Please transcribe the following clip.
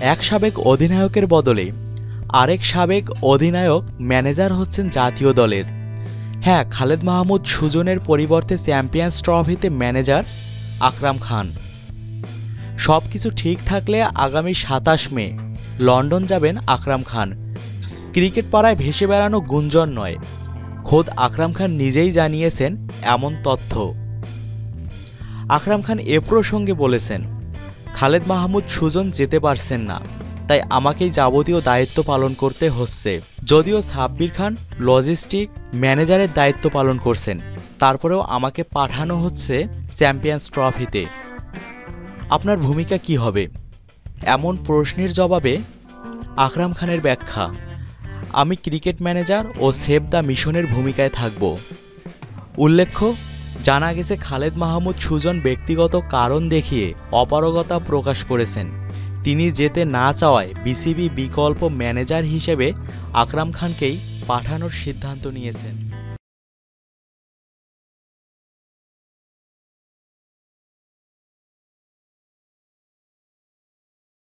এক সাবেক অধিনায়কের বদলে আরেক সাবেক অধিনায়ক ম্যানেজার হচ্ছেন জাতীয় দলের। হ্যাঁ খালেদ মাহমুদ সুজনের পরিবর্তে চ্যাম্পিয়ন্স ট্রফিতে ম্যানেজার আকরাম খান। সব কিছু ঠিক থাকলে আগামী সাতাশ মে লন্ডন যাবেন আকরাম খান। ক্রিকেট পাড়ায় ভেসে বেড়ানো গুঞ্জন নয়, খোদ আকরাম খান নিজেই জানিয়েছেন এমন তথ্য। আকরাম খান এ প্রসঙ্গে বলেছেন খালেদ মাহমুদ সুজন যেতে পারছেন না, তাই আমাকেই যাবতীয় দায়িত্ব পালন করতে হচ্ছে। যদিও সাব্বির খান লজিস্টিক ম্যানেজারের দায়িত্ব পালন করছেন, তারপরেও আমাকে পাঠানো হচ্ছে চ্যাম্পিয়ন্স ট্রফিতে আপনার ভূমিকা কি হবে? এমন প্রশ্নের জবাবে আকরাম খানের ব্যাখ্যা, আমি ক্রিকেট ম্যানেজার ও সেভ দ্য মিশনের ভূমিকায় থাকব। উল্লেখ্য জানা গেছে খালেদ মাহমুদ সুজন ব্যক্তিগত কারণ দেখিয়ে অপারগতা প্রকাশ করেছেন। তিনি যেতে না চাওয়ায় বিসিবি বিকল্প ম্যানেজার হিসেবে আকরাম খানকেই পাঠানোর সিদ্ধান্ত নিয়েছেন।